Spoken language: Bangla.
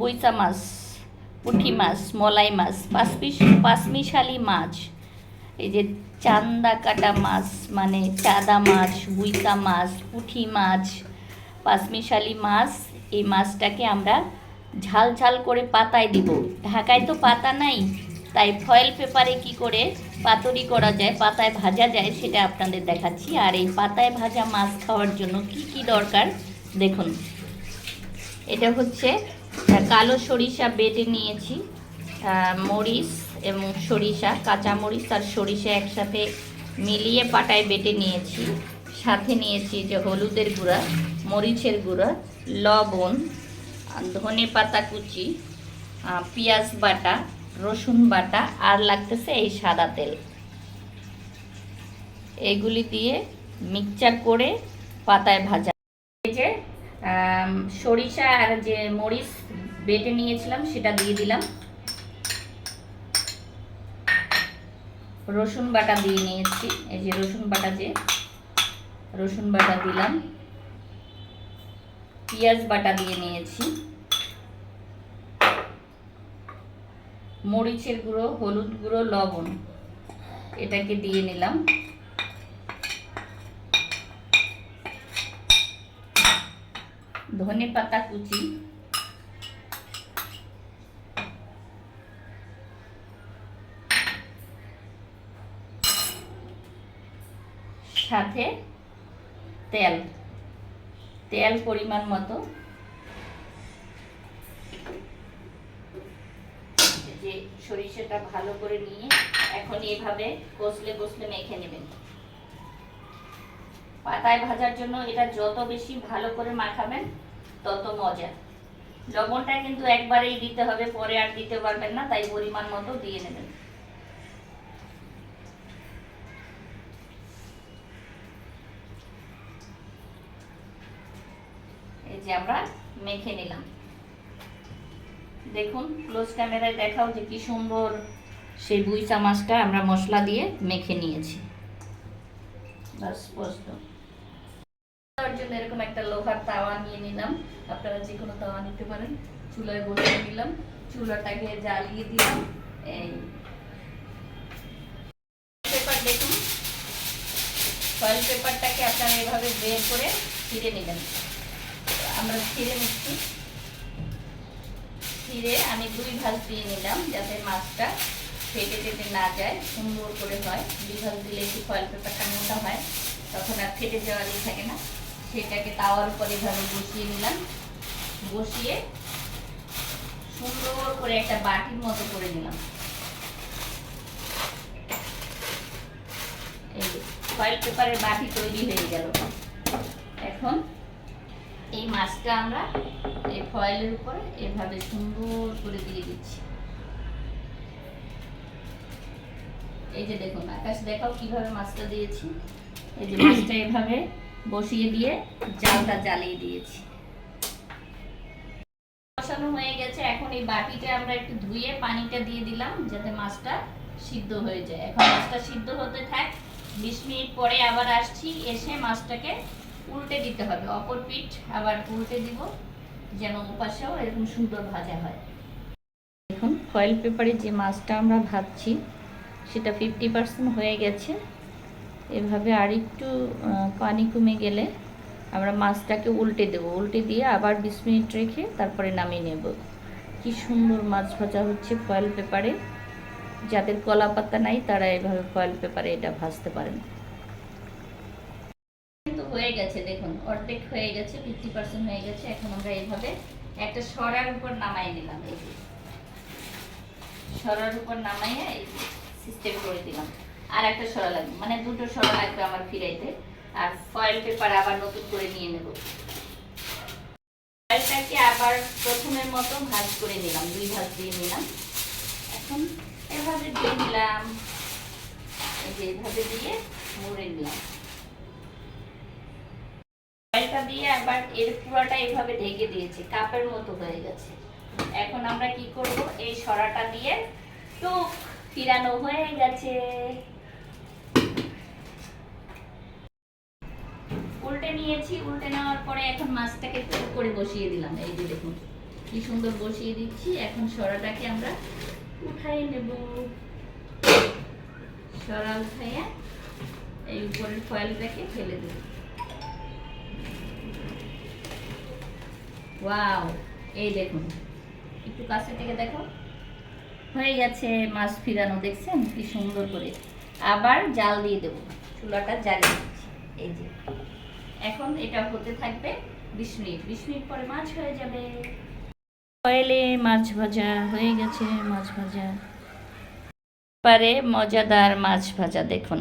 বৈচা মাছ পুঁটি মাছ, মলাই মাছ, পাঁচমিশ পাঁচমিশালি মাছ। এই যে চান্দা কাটা মাছ মানে চাদা মাছ, বুইকা মাছ পুঁটি মাছ, পাঁচমিশালি মাছ, এই মাছটাকে আমরা ঝাল ঝাল করে পাতায় দিব। ঢাকায় তো পাতা নাই, তাই ফয়েল পেপারে কি করে পাতরি করা যায়, পাতায় ভাজা যায় সেটা আপনাদের দেখাচ্ছি। আর এই পাতায় ভাজা মাছ খাওয়ার জন্য কি কি দরকার দেখুন। এটা হচ্ছে কালো সরিষা বেটে নিয়েছি মরিচ এবং সরিষা, কাঁচা মরিচ আর সরিষা একসাথে মিলিয়ে পাটায় বেটে নিয়েছি। সাথে নিয়েছি যে হলুদের গুঁড়া, মরিচের গুঁড়া, লবণ, ধনে পাতা কুচি পেঁয়াজ বাটা, রসুন বাটা আর লাগতেছে এই সাদা তেল। এগুলি দিয়ে মিক্সচার করে পাতায় ভাজা সরিষা আর যে মরিচ বেটে নিয়েছিলাম, সেটা দিয়ে দিলাম। রসুন বাটা দিয়ে নিয়েছি। এই যে রসুন বাটা যে, রসুন বাটা দিলাম। পেঁয়াজ বাটা দিয়ে নিয়েছি। মরিচের গুঁড়ো, হলুদ গুঁড়ো, লবণ এটাকে দিয়ে নিলাম। ধনে পাতা কুচি। সাথে তেল। তেল পরিমাণ মতো। যে সরিষাটা ভালো করে নিয়ে এখন এভাবে কষলে কষলে মেখে নেবেন। পাতায় ভাজার জন্য এটা যত বেশি ভালো করে মাখাবেন, তত মজা। লবণটা কিন্তু একবারেই দিতে হবে, পরে আর দিতে পারবেন না, তাই পরিমাণ মতো দিয়ে নেবেন। এই যে আমরা মেখে নিলাম। দেখুন, ক্লোজ ক্যামেরায় দেখাও যে কি সুন্দর সেই বুইচা মাছটা আমরা মশলা দিয়ে মেখে নিয়েছি। বাস স্পষ্ট তার জন্য এরকম একটা লোহার তাওয়া নিয়ে নিলাম। আপনারা যে কোনো তাওয়া নিতে পারেন। চুলায় বসিয়ে নিলাম। চুলাটাকে জ্বালিয়ে দিলাম। এই পেপার দেখুন। ফয়েল পেপারটাকে আপনারা এভাবে বের করে ছিঁড়ে আমরা ছিঁড়ে নিচ্ছি। ছিঁড়ে আমি দুই ভাগ দিয়ে নিলাম যাতে মাছটা ফেটে ফেটে না যায়, সুন্দর করে হয়। দুই দিলে একটু ফয়েল পেপারটা মোটা হয়, তখন আর ফেটে যাওয়ারই থাকে না। সেটাকে তাওয়ার উপর এভাবে বসিয়ে নিলাম। বসিয়ে সুন্দর করে একটা বাটির মতো করে নিলাম। ফয়েল পেপারের বাটি তৈরি হয়ে গেল। এখন এই মাছটা আমরা এই ফয়েলের উপরে এভাবে সুন্দর করে দিয়ে দিচ্ছি। এই যে দেখুন, আকাশ দেখাও কীভাবে মাছটা দিয়েছি। এই যে মাছটা এভাবে বসিয়ে দিয়ে জালটা জ্বালিয়ে দিয়েছি। বসানো হয়ে গেছে। এখন এই বাটিটা আমরা একটু ধুয়ে পানিটা দিয়ে দিলাম যাতে মাছটা সিদ্ধ হয়ে যায়। এখন মাছটা সিদ্ধ হতে থাক। বিশ মিনিট পরে আবার আসছি। এসে মাছটাকে উল্টে দিতে হবে। অপর পিঠ আবার উল্টে দিব যেন ওপাশেও এরকম সুন্দর ভাজা হয়। দেখুন ফয়েল পেপারে যে মাছটা আমরা ভাজছি, সেটা ফিফটি পার্সেন্ট হয়ে গেছে। এভাবে আর একটু পানি কমে গেলে আমরা মাছটাকে উল্টে দেবো। উল্টে দিয়ে আবার বিশ মিনিট রেখে তারপরে নামিয়ে নেব। কি সুন্দর মাছ ভাজা হচ্ছে ফয়েল পেপারে। যাদের কলা পাতা নাই, তারা এভাবে ফয়েল পেপারে এটা ভাজতে পারেন। কিন্তু হয়ে গেছে, দেখুন, অর্ধেক হয়ে গেছে ফিফটি পার্সেন্ট হয়ে গেছে। এখন আমরা এইভাবে একটা সরার উপর নামাই নিলাম সরার উপর নামাইয়া এই সিস্টেম করে দিলাম। আর একটা সরা লাগবে। মানে দুটো সরা লাগবে আমার ফিরাইতে। আর ফয়েল পেপার আবার নতুন করে নিয়ে নেব। ফয়েলটাকে আবার প্রথমের মতো ভাজ করে নিলাম, দুই ভাজ দিয়ে নিলাম। এখন এভাবে দিয়ে নিলাম। এভাবে দিয়ে মুড়ে নিলাম। ফয়েলটা দিয়ে আবার এর পুরোটা এভাবে ঢেকে দিয়েছি, কাপের মতো হয়ে গেছে। এখন আমরা কি করব? এই সরাটা দিয়ে টুক ফিরানো হয়ে গেছে উল্টে নিয়েছি উল্টে নেওয়ার পরে এখন মাছটাকে টুক করে বসিয়ে দিলাম। এই যে দেখুন, কি সুন্দর বসিয়ে দিচ্ছি। এখন সরাটাকে আমরা উঠাই নেব। সরা উঠাইয়া এই উপরের ফয়েলটাকে ফেলে দেব। ওয়াও এই দেখুন, একটু কাছে থেকে দেখো। হয়ে গেছে মাছ ফিরানো, দেখছেন? কি সুন্দর করে। আবার জাল দিয়ে দেবো। চুলাটা জ্বালিয়ে দিচ্ছি। এই যে। এখন এটা হতে থাকবে বিশ মিনিট। বিশ মিনিট পরে মাছ হয়ে যাবে। অয়েলে মাছ ভাজা হয়ে গেছে, মাছ ভাজা। পারে মজাদার মাছ ভাজা দেখুন।